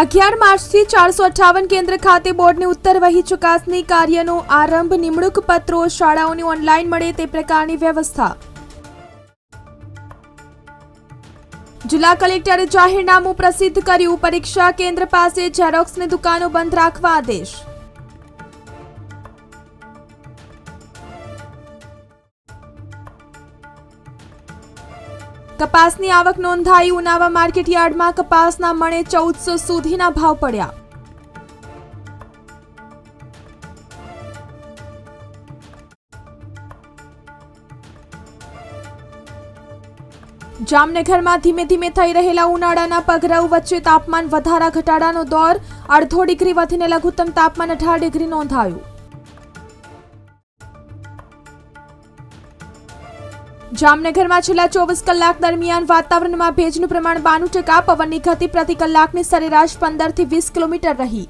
અગિયાર માર્ચથી ચારસો અઠ્ઠાવન કેન્દ્ર ખાતે બોર્ડની ઉત્તર વહી ચુકાસણી કાર્યનો આરંભ નિમણૂક પત્રો શાળાઓની ઓનલાઈન મળે તે પ્રકારની વ્યવસ્થા. જિલ્લા કલેક્ટરે જાહેરનામું પ્રસિદ્ધ કર્યું. પરીક્ષા કેન્દ્ર પાસે ઝેરોક્સની દુકાનો બંધ રાખવા આદેશ. કપાસની આવક નોંધાઈ ઉનાવા માર્કેટ યાર્ડમાં કપાસના મણે ચૌદસો સુધીના ભાવ પડ્યા. જામનગરમાં ધીમે ધીમે થઈ રહેલા ઉનાળાના પગરવ વચ્ચે તાપમાન વધારા ઘટાડાનો દોર, અડધો ડિગ્રી વધીને લઘુત્તમ તાપમાન અઢાર ડિગ્રી નોંધાયું. જામનગરમાં છેલ્લા ચોવીસ કલાક દરમિયાન વાતાવરણમાં ભેજનું પ્રમાણ બાણું ટકા, પવનની ગતિ પ્રતિ કલાકની સરેરાશ પંદરથી વીસ કિલોમીટર રહી.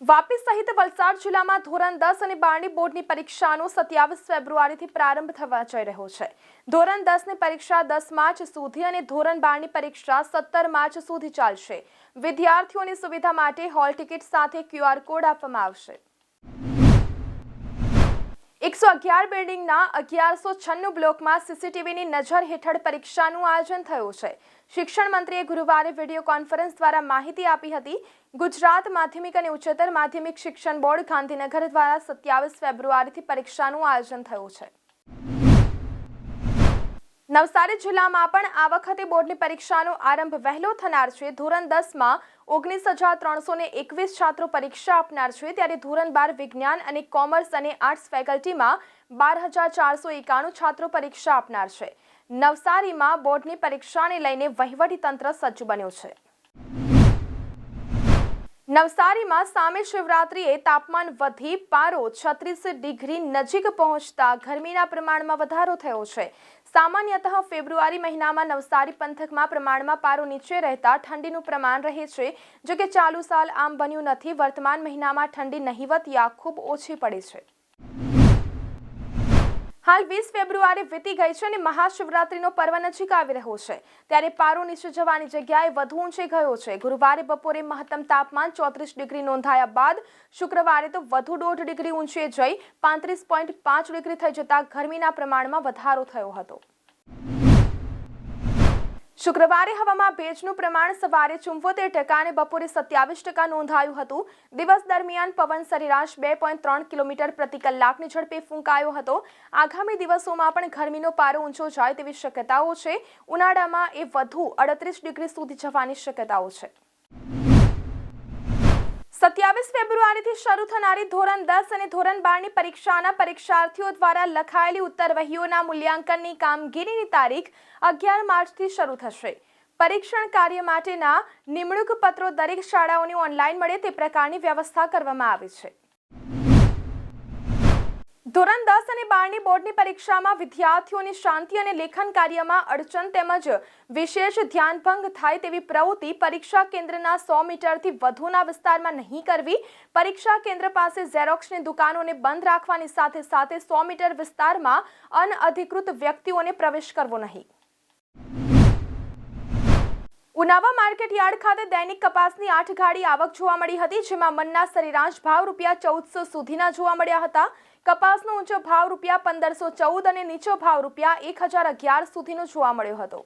વાપી સહિત વલસાડ જિલ્લામાં ધોરણ દસ અને બારની બોર્ડની પરીક્ષાનો સત્યાવીસ ફેબ્રુઆરીથી પ્રારંભ થવા જઈ રહ્યો છે. ધોરણ દસની પરીક્ષા દસ માર્ચ સુધી અને ધોરણ બારની પરીક્ષા સત્તર માર્ચ સુધી ચાલશે. વિદ્યાર્થીઓની સુવિધા માટે હોલ ટિકિટ સાથે ક્યુઆર કોડ આપવામાં આવશે. એકસો અગિયાર બિલ્ડિંગના અગિયારસો છન્નું બ્લોકમાં સીસીટીવીની નજર હેઠળ પરીક્ષાનું આયોજન થયું છે. શિક્ષણ મંત્રીએ ગુરુવારે વીડિયો કોન્ફરન્સ દ્વારા માહિતી આપી હતી, ગુજરાત માધ્યમિક અને ઉચ્ચતર માધ્યમિક શિક્ષણ બોર્ડ ગાંધીનગર દ્વારા સત્યાવીસ ફેબ્રુઆરીથી પરીક્ષાનું આયોજન થયું છે. નવસારી જિલ્લામાં પણ આ વખતે બોર્ડની પરીક્ષાનો આરંભ વહેલો થનાર છે. ધોરણ દસમાં ઓગણીસ હજાર ત્રણસો ને એકવીસ છાત્રો પરીક્ષા આપનાર છે. ત્યારે ધોરણ બાર વિજ્ઞાન અને કોમર્સ અને આર્ટ્સ ફેકલ્ટીમાં બાર હજાર ચારસો એકાણું છાત્રો પરીક્ષા આપનાર છે. નવસારીમાં બોર્ડની પરીક્ષાને લઈને વહીવટી તંત્ર સજ્જ બન્યું છે. નવસારીમાં સામે શિવરાત્રીએ તાપમાન વધી પારો છત્રીસ ડિગ્રી નજીક પહોંચતા ગરમીના પ્રમાણમાં વધારો થયો છે. સામાન્યતઃ ફેબ્રુઆરી મહિનામાં નવસારી પંથકમાં પ્રમાણમાં પારો નીચે રહેતા ઠંડીનું પ્રમાણ રહે છે, જો કે ચાલુ સાલ આમ બન્યું નથી. વર્તમાન મહિનામાં ઠંડી નહિવત યા ખૂબ ઓછી પડી છે. હાલ વીસ ફેબ્રુઆરી વીતી ગઈ છે અને મહાશિવરાત્રીનો પર્વ નજીક આવી રહ્યો છે. ત્યારે પારો નીચે જવાની જગ્યાએ વધુ ઊંચે ગયો છે. ગુરુવારે બપોરે મહત્તમ તાપમાન ચોત્રીસ ડિગ્રી નોંધાયા બાદ શુક્રવારે તો વધુ દોઢ ડિગ્રી ઊંચે જઈ પાંત્રીસ પોઈન્ટ પાંચ ડિગ્રી થઈ જતા ગરમીના પ્રમાણમાં વધારો થયો હતો. શુક્રવારે હવામાં ભેજનું પ્રમાણ સવારે ચુંવોતેર ટકા અને બપોરે સત્યાવીસ ટકા નોંધાયું હતું. દિવસ દરમિયાન પવન સરેરાશ બે પોઈન્ટ ત્રણ કિલોમીટર પ્રતિ કલાકની ઝડપે ફૂંકાયો હતો. આગામી દિવસોમાં પણ ગરમીનો પારો ઊંચો જાય તેવી શક્યતાઓ છે. ઉનાળામાં એ વધુ અડત્રીસ ડિગ્રી સુધી જવાની શક્યતાઓ છે. સત્યાવીસ ફેબ્રુઆરીથી શરૂ થનારી ધોરણ દસ અને ધોરણ બારની પરીક્ષાના પરીક્ષાર્થીઓ દ્વારા લખાયેલી ઉત્તરવહીઓના મૂલ્યાંકનની કામગીરીની તારીખ અગિયાર માર્ચથી શરૂ થશે. પરીક્ષણ કાર્ય માટેના નિમણૂક પત્રો દરેક શાળાઓની ઓનલાઈન મળે તે પ્રકારની વ્યવસ્થા કરવામાં આવી છે. ધોરણ દસ અને બારની બોર્ડની પરીક્ષામાં વિદ્યાર્થીઓની શાંતિ અને લેખન કાર્યમાં અડચણ તેમજ વિશેષ ધ્યાનભંગ થાય તેવી પ્રવૃત્તિ પરીક્ષા કેન્દ્રના સો મીટરથી વધુના વિસ્તારમાં નહીં કરવી. પરીક્ષા કેન્દ્ર પાસે ઝેરોક્ષની દુકાનોને બંધ રાખવાની સાથે સાથે સો મીટર વિસ્તારમાં અનઅધિકૃત વ્યક્તિઓને પ્રવેશ કરવો નહીં. ઉનાવા માર્કેટ યાર્ડ ખાતે દૈનિક કપાસની આઠ ગાડી આવક જોવા મળી હતી, જેમાં મનના સરેરાશ ભાવ રૂપિયા ચૌદસો સુધીના જોવા મળ્યા હતા. કપાસનો ઊંચો ભાવ રૂપિયા પંદરસો ચૌદ અને નીચો ભાવ રૂપિયા એક હજાર અગિયાર સુધીનો જોવા મળ્યો હતો.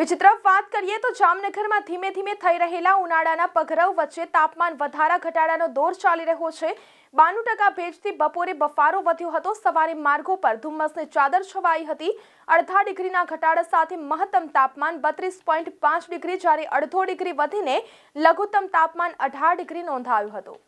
બીજી તરફ વાત કરીએ તો જામનગરમાં ધીમે ધીમે થઈ રહેલા ઉનાળાના પગરવ વચ્ચે તાપમાન વધારા ઘટાડાનો દોર ચાલી રહ્યો છે. બાણું ટકા ભેજથી બપોરે બફારો વધ્યો હતો. સવારે માર્ગો પર ધુમ્મસની ચાદર છવાઈ હતી. અડધા ડિગ્રીના ઘટાડા સાથે મહત્તમ તાપમાન બત્રીસ પોઈન્ટ પાંચ ડિગ્રી જ્યારે અડધો ડિગ્રી વધીને લઘુત્તમ તાપમાન અઢાર ડિગ્રી નોંધાયું હતું.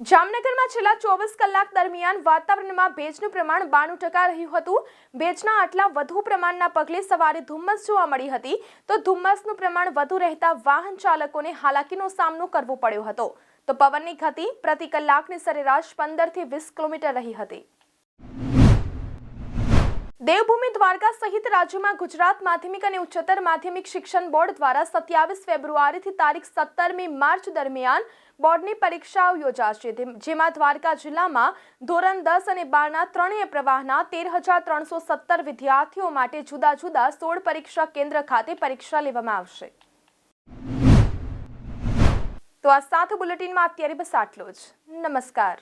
જામનગરમાં છેલ્લા ચોવીસ કલાક દરમિયાન વાતાવરણમાં ભેજનું પ્રમાણ બાણું ટકા રહ્યું હતું. ભેજના આટલા વધુ પ્રમાણના પગલે સવારે ધુમ્મસ જોવા મળી હતી. તો ધુમ્મસનું પ્રમાણ વધુ રહેતા વાહન ચાલકોને હાલાકીનો સામનો કરવો પડ્યો હતો. તો પવનની ગતિ પ્રતિ કલાકની સરેરાશ પંદરથી વીસ કિલોમીટર રહી હતી. દેવભૂમિ દ્વારકા સહિત રાજ્યમાં ગુજરાત માધ્યમિક અને ઉચ્ચતર માધ્યમિક શિક્ષણ બોર્ડ દ્વારા સત્યાવીસ ફેબ્રુઆરીથી તારીખ સત્તરમી માર્ચ દરમિયાન બોર્ડની પરીક્ષાઓ યોજાશે. જેમાં દ્વારકા જિલ્લામાં ધોરણ દસ અને બારના ત્રણેય પ્રવાહના તેર હજાર ત્રણસો સત્તર વિદ્યાર્થીઓ માટે જુદા જુદા સોળ પરીક્ષા કેન્દ્ર ખાતે પરીક્ષા લેવામાં આવશે. તો આ સાત બુલેટિનમાં અત્યારે બસ આટલો જ. નમસ્કાર.